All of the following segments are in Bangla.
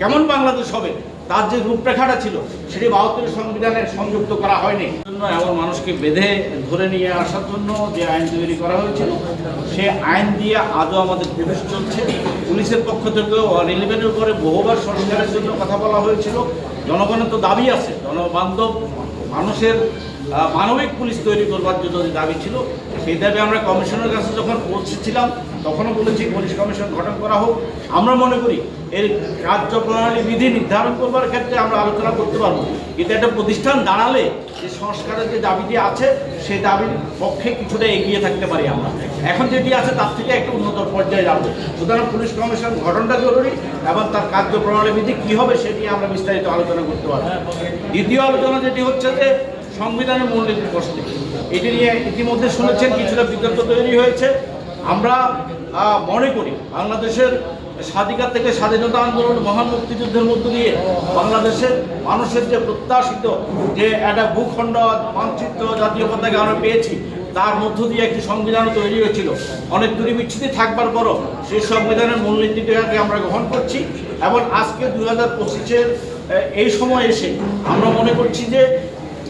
কেমন বাংলাদেশ হবে? তার যে রূপরেখাটা ছিল, সেটি বাহাত্তরের সংবিধানে সংযুক্ত করা হয়নি। জন্য এমন মানুষকে বেঁধে ধরে নিয়ে আসার জন্য যে আইন তৈরি করা হয়েছিল, সে আইন দিয়ে আজও আমাদের প্রবেশ চলছে। পুলিশের পক্ষ থেকেও রেলওয়ের উপরে বহুবার সংস্কারের জন্য কথা বলা হয়েছিল। জনগণের তো দাবি আছে। জনবান্ধব মানুষের মানবিক পুলিশ তৈরি করবার জন্য যে দাবি ছিল, সেই দাবি আমরা কমিশনের কাছে যখন পৌঁছেছিলাম, তখনও বলেছি পুলিশ কমিশন গঠন করা হোক। আমরা মনে করি এর কার্যপ্রণালী বিধি নির্ধারণ করবার ক্ষেত্রে আমরা আলোচনা করতে পারব। কিন্তু একটা প্রতিষ্ঠান দাঁড়ালে যে সংস্কারের যে দাবিটি আছে, সেই দাবির পক্ষে কিছুটা এগিয়ে থাকতে পারি আমরা। এখন যেটি আছে, তার থেকে একটু উন্নত পর্যায়ে যাব। সুতরাং পুলিশ কমিশন গঠনটা জরুরি এবং তার কার্যপ্রণালী বিধি কী হবে সেটি আমরা বিস্তারিত আলোচনা করতে পারব। দ্বিতীয় আলোচনা যেটি হচ্ছে যে সংবিধানের মূলনীতি প্রশ্নে। এটি নিয়ে ইতিমধ্যে শুনেছেন, কিছুটা বিতর্ক তৈরি হয়েছে। আমরা মনে করি বাংলাদেশের স্বাধিকার থেকে স্বাধীনতা আন্দোলন মহান মুক্তিযুদ্ধের মধ্য দিয়ে বাংলাদেশের মানুষের যে প্রত্যাশিত যে একটা ভূখণ্ড, মানচিত্র, জাতীয় পতাকা আমরা পেয়েছি, তার মধ্য দিয়ে একটি সংবিধান তৈরি হয়েছিল। অনেক দূরে বিচ্ছিতি থাকবার পরও সেই সংবিধানের মূলনীতিটাকে আমরা গ্রহণ করছি এবং আজকে দু হাজার পঁচিশের এই সময় এসে আমরা মনে করছি যে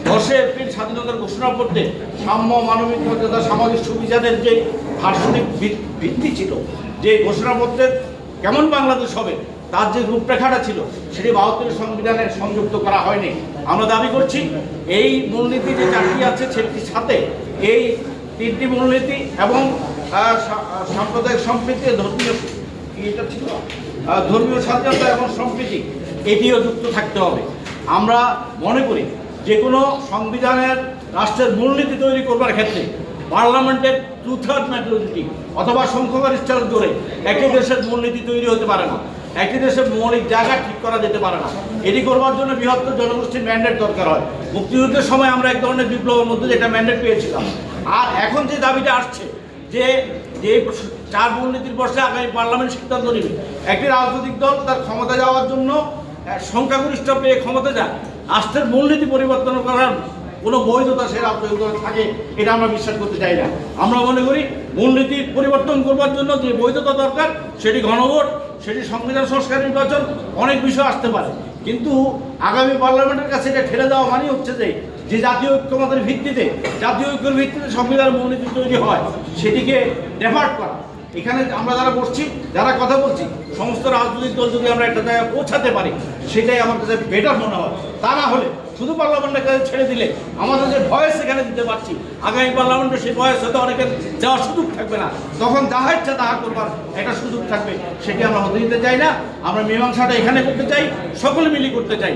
দশই এপ্রিল স্বাধীনতার ঘোষণাপত্রে সাম্য, মানবিক মর্যাদা সামাজিক সুবিধাদের যে দার্শনিক ভিত- ভিত্তি ছিল, যে ঘোষণাপত্রের কেমন বাংলাদেশ হবে, তার যে রূপরেখাটা ছিল, সেটি বাহাত্তরের সংবিধানে সংযুক্ত করা হয়নি। আমরা দাবি করছি এই মূলনীতি যে চারটি আছে, সেটির সাথে এই তিনটি মূলনীতি এবং সাম্প্রদায়িক সম্প্রীতি, ধর্মীয় এটা ছিল? ধর্মীয় স্বাধীনতা এবং সম্প্রীতি এটিও যুক্ত থাকতে হবে। আমরা মনে করি যে কোনো সংবিধানের রাষ্ট্রের মূলনীতি তৈরি করবার ক্ষেত্রে পার্লামেন্টের টু থার্ড ম্যাজরিটি অথবা সংখ্যাগরিষ্ঠের জোরে একই দেশের মূলনীতি তৈরি হতে পারে না। একই দেশের মৌলিক জায়গা ঠিক করা যেতে পারে না। এটি করবার জন্য বৃহত্তর জনগোষ্ঠীর ম্যান্ডেট দরকার হয়। মুক্তিযুদ্ধের সময় আমরা এক ধরনের বিপ্লবের মধ্যে যেটা ম্যান্ডেট পেয়েছিলাম। আর এখন যে দাবিটা আসছে যে যে চার মূলনীতির বর্ষে আগামী পার্লামেন্ট সিদ্ধান্ত নেবে, একটি রাজনৈতিক দল তার ক্ষমতা যাওয়ার জন্য সংখ্যাগরিষ্ঠ পেয়ে ক্ষমতা যায় রাষ্ট্রের মূলনীতি পরিবর্তন করার কোনো বৈধতা সে দলে থাকে, এটা আমরা বিশ্বাস করতে চাই না। আমরা মনে করি মূলনীতি পরিবর্তন করবার জন্য যে বৈধতা দরকার, সেটি গণভোট, সেটি সংবিধান, সংস্কার, নির্বাচন, অনেক বিষয় আসতে পারে। কিন্তু আগামী পার্লামেন্টের কাছে এটা ঠেলে দেওয়া মানে হচ্ছে যে যে জাতীয় ঐক্যমতের ভিত্তিতে, জাতীয় ঐক্যের ভিত্তিতে সংবিধান মূলনীতি তৈরি হয়, সেটিকে ডেফার্ট করা। এখানে আমরা যারা বসছি, যারা কথা বলছি, সমস্ত রাজনৈতিক দল যদি আমরা একটা জায়গায় পৌঁছাতে পারি, সেটাই আমার কাছে বেটার মনে হয়। তা না হলে শুধু পার্লামেন্টের কাছে ছেড়ে দিলে আমাদের যে ভয়েস এখানে দিতে পারছি, আগামী পার্লামেন্টে সেই ভয়েস হয়তো অনেকের যাওয়ার সুযোগ থাকবে না। তখন যাহা ইচ্ছা তাহা করবার একটা সুযোগ থাকবে, সেটি আমরা হতে দিতে চাই না। আমরা মীমাংসাটা এখানে করতে চাই, সকলে মিলি করতে চাই।